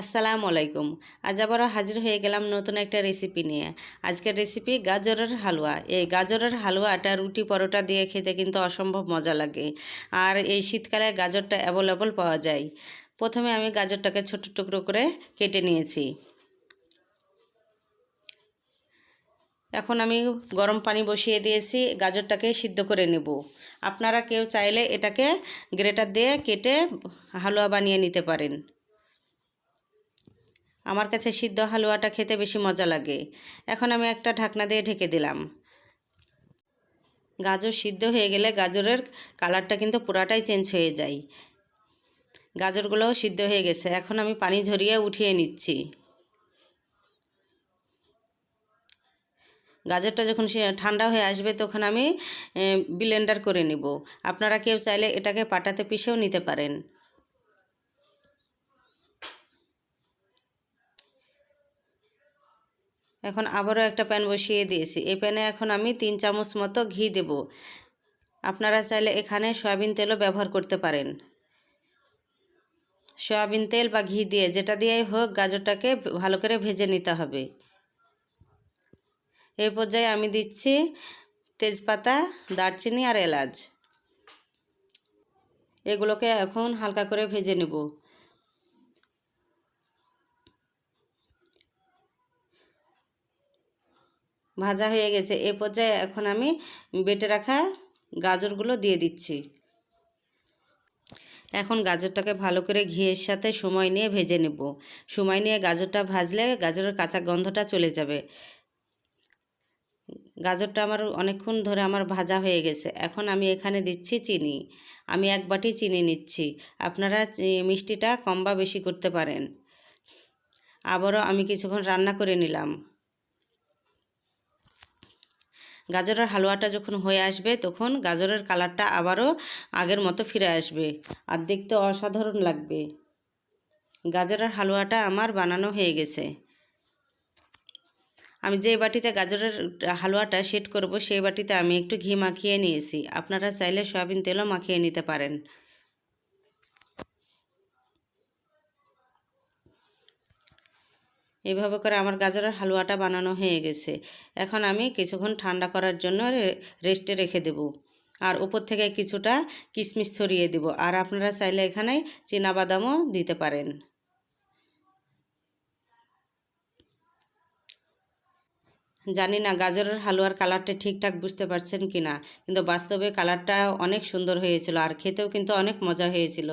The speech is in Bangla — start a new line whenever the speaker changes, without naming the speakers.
আসসালামু আলাইকুম। আজ আবারও হাজির হয়ে গেলাম নতুন একটা রেসিপি নিয়ে। আজকের রেসিপি গাজরের হালুয়া। এই গাজরের হালুয়াটা রুটি পরোটা দিয়ে খেতে কিন্তু অসম্ভব মজা লাগে। আর এই শীতকালে গাজরটা অ্যাভেলেবল পাওয়া যায়। প্রথমে আমি গাজরটাকে ছোট টুকরো করে কেটে নিয়েছি। এখন আমি গরম পানি বসিয়ে দিয়েছি, গাজরটাকে সিদ্ধ করে নেব। আপনারা কেউ চাইলে এটাকে গ্রেটার দিয়ে কেটে হালুয়া বানিয়ে নিতে পারেন। আমার কাছে সিদ্ধ হালুয়াটা খেতে বেশি মজা লাগে। এখন আমি একটা ঢাকনা দিয়ে ঢেকে দিলাম। গাজর সিদ্ধ হয়ে গেলে গাজরের কালারটা কিন্তু পুরাটাই চেঞ্জ হয়ে যায়। গাজরগুলোও সিদ্ধ হয়ে গেছে। এখন আমি পানি ঝরিয়ে উঠিয়ে নিচ্ছি। গাজরটা যখন সে ঠান্ডা হয়ে আসবে তখন আমি ব্লেন্ডার করে নিব। আপনারা কেউ চাইলে এটাকে পাটাতে পিষেও নিতে পারেন। এখন আবারও একটা প্যান বসিয়ে দিয়েছি। এই প্যানে এখন আমি তিন চামচ মতো ঘি দেব। আপনারা চাইলে এখানে সয়াবিন তেলও ব্যবহার করতে পারেন। সয়াবিন তেল বা ঘি দিয়ে যেটা দিয়েই হোক গাজরটাকে ভালো করে ভেজে নিতে হবে। এই পর্যায়ে আমি দিচ্ছি তেজপাতা, দারচিনি আর এলাচ। এগুলোকে এখন হালকা করে ভেজে নেব। ভাজা হয়ে গেছে। এ পর্যায়ে এখন আমি বেটে রাখা গাজরগুলো দিয়ে দিচ্ছি। এখন গাজরটাকে ভালো করে ঘিয়ের সাথে সময় নিয়ে ভেজে নেব। সময় নিয়ে গাজরটা ভাজলে গাজরের কাঁচা গন্ধটা চলে যাবে। গাজরটা আমার অনেকক্ষণ ধরে আমার ভাজা হয়ে গেছে। এখন আমি এখানে দিচ্ছি চিনি। আমি এক বাটি চিনি নিচ্ছি। আপনারা মিষ্টিটা কম বা বেশি করতে পারেন। আবারও আমি কিছুক্ষণ রান্না করে নিলাম। গাজরের হালুয়াটা যখন হয়ে আসবে, তখন গাজরের কালারটা আবারও আগের মতো ফিরে আসবে আর দেখতে অসাধারণ লাগবে। গাজরের হালুয়াটা আমার বানানো হয়ে গেছে। আমি যে বাটিতে গাজরের হালুয়াটা সেট করব, সেই বাটিতে আমি একটু ঘি মাখিয়ে নিয়েছি। আপনারা চাইলে সয়াবিন তেলও মাখিয়ে নিতে পারেন। এইভাবে করে আমার গাজরের হালুয়াটা বানানো হয়ে গেছে। এখন আমি কিছুক্ষণ ঠান্ডা করার জন্য রেস্টে রেখে দেব। আর উপর থেকে কিছুটা কিশমিশ ছড়িয়ে দেব। আর আপনারা চাইলে এখানে বাদামও দিতে পারেন। জানি না গাজরের হালুয়ার কালারটা ঠিকঠাক বুঝতে পারছেন কি না কিন্তু বাস্তবে কালারটা অনেক সুন্দর হয়েছিল আর খেতেও কিন্তু অনেক মজা হয়েছিল।